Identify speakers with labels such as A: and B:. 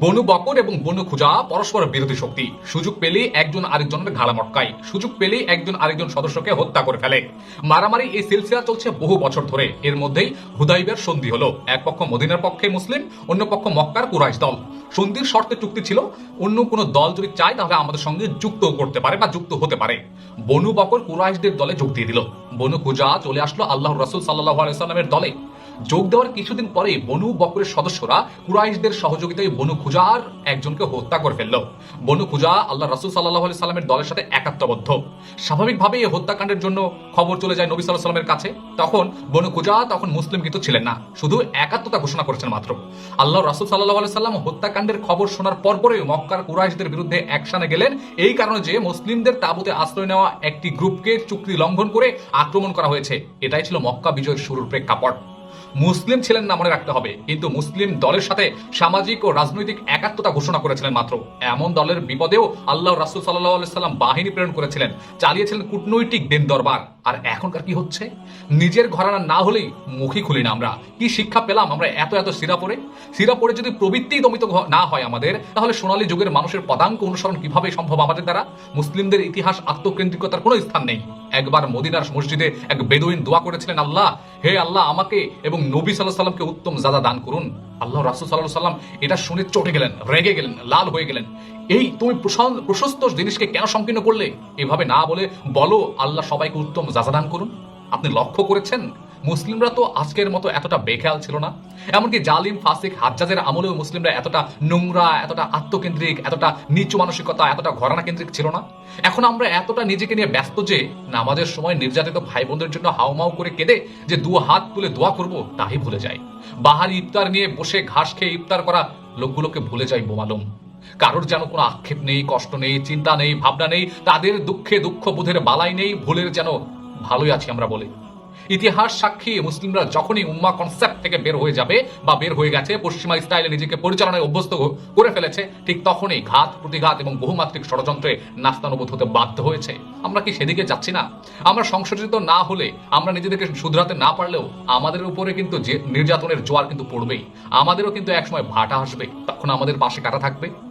A: বনু বকর এবং বনু খুজা পরস্পর বিরোধী শক্তি। সুযোগ পেলেই একজন আরেকজনের ঘাড়া মটকায়। সুযোগ পেলেই একজন আরেকজন সদস্যকে হত্যা করে ফেলে। মারামারি এই সিলসিলা চলছে বহু বছর ধরে। এর মধ্যেই হুদাইবের সন্ধি হলো। এক পক্ষ মদিনার পক্ষে মুসলিম, অন্য পক্ষ মক্কার কুরাইশ দল। সন্ধির শর্তে চুক্তি ছিল, অন্য কোনো দল যদি চায় তাহলে আমাদের সঙ্গে যুক্ত করতে পারে বা যুক্ত হতে পারে। বনু বকর কুরাইশদের দলে যোগ দিয়ে দিল। বনু খুজা চলে আসলো আল্লাহ রসুল সাল্লাহ আলাইসাল্লামের দলে। যোগ দেওয়ার কিছুদিন পরে বনু বকরের সদস্যরা কুরাইশদের সহযোগিতায় বনু খুজার একজনকে হত্যা করে ফেলল। বনু খুজা আল্লাহ রাসুল সাল্লাহ আলি সাল্লামের দলের সাথে একাত্মবদ্ধ। স্বাভাবিকভাবে এই হত্যাকাণ্ডের জন্য খবর চলে যায় নবী সাল্লাহ সাল্লামের কাছে। তখন বনু খুজা তখন মুসলিম কিন্তু ছিলেন না। শুধু একাত্মতা ঘোষণা করেছেন মাত্র। আল্লাহ রাসুল সাল্লাহ আলি সাল্লাম হত্যাকাণ্ডের খবর শোনার পরপরই মক্কার কুরাইশদের বিরুদ্ধে অ্যাকশনে গেলেন। এই কারণে যে মুসলিমদের তাবুতে আশ্রয় নেওয়া একটি গ্রুপকে চুক্তি লঙ্ঘন করে আক্রমণ করা হয়েছে। এটাই ছিল মক্কা বিজয়ের শুরুর প্রেক্ষাপট। মুসলিম ছিলেন না মনে রাখতে হবে, কিন্তু মুসলিম দলের সাথে সামাজিক ও রাজনৈতিক একাত্মতা ঘোষণা করেছিলেন মাত্র। এমন দলের বিপদেও আল্লাহ রাসুল সাল্লাহ সাল্লাম বাহিনী প্রেরণ করেছিলেন, চালিয়েছিলেন কূটনৈতিক দিন দরবার। আর এখনকার কি হচ্ছে? নিজের ঘরানা না হলেই মুখই খুলি না আমরা। কি শিক্ষা পেলাম আমরা এত এত সিরা পড়ে? সিরা পড়ে যদি প্রবৃত্তি দমিত না হয় আমাদের, তাহলে সোনালী যুগের মানুষের পদাঙ্ক অনুসরণ কীভাবে সম্ভব আমাদের দ্বারা? মুসলিমদের ইতিহাস আত্মকেন্দ্রিকতার কোনো স্থান নেই। একবার মদিনার মসজিদে এক বেদুইন দোয়া করেছিলেন, আল্লাহ, হে আল্লাহ, আমাকে এবং নবী সাল্লাহ সাল্লামকে উত্তম জাদা দান করুন। আল্লাহ রাসুল সাল্লাহ সাল্লাম এটা শুনে চটে গেলেন, রেগে গেলেন, লাল হয়ে গেলেন। এই তুমি প্রশস্ত জিনিসকে কেন সংকীর্ণ করলে? এভাবে না বলে বলো, আল্লাহ সবাইকে উত্তম জাজা দান করুন। আপনি লক্ষ্য করেছেন? মুসলিমরা তো আজকের মতো এতটা বেখেয়াল ছিল না। এমনকি জালিম, ফাসিক, হাজ্জাজের আমলেও মুসলিমরা এতটা নোংরা, এতটা আত্মকেন্দ্রিক, এতটা নিচু মানসিকতা, এতটা ঘরানা কেন্দ্রিক ছিল না। এখন আমরা এতটা নিজেকে নিয়ে ব্যস্ত যে নামাজের সময় নির্যাতিত ভাই বোনদের জন্য হাউমাউ করে কেঁদে যে দু হাত তুলে দোয়া করব, তাই ভুলে যাই। বাহারি ইফতার নিয়ে বসে ঘাস খেয়ে ইফতার করা লোকগুলোকে ভুলে যাই বোমালুম কারোর যেন কোনো আক্ষেপ নেই, কষ্ট নেই, চিন্তা নেই, ভাবনা নেই, তাদের দুঃখে দুঃখ বোধের বালাই নেই, ভুলের যেন ভালোই আছি আমরা বলে। ইতিহাস সাক্ষী, মুসলিমরা যখনই উম্মা কনসেপ্ট থেকে বের হয়ে যাবে বা বের হয়ে গেছে, পশ্চিমা স্টাইলে নিজেকে পরিচালনায় অভ্যস্ত করে ফেলেছে, ঠিক তখনই ঘাত, প্রতিঘাত এবং বহুমাত্রিক ষড়যন্ত্রে নাস্তানুবোধ হতে বাধ্য হয়েছে। আমরা কি সেদিকে যাচ্ছি না? আমরা সংশোধিত না হলে, আমরা নিজেদেরকে শুধরাতে না পারলেও আমাদের উপরে কিন্তু যে নির্যাতনের জোয়ার কিন্তু পড়বেই। আমাদেরও কিন্তু একসময় ভাটা আসবে, তখন আমাদের পাশে কাটা থাকবে?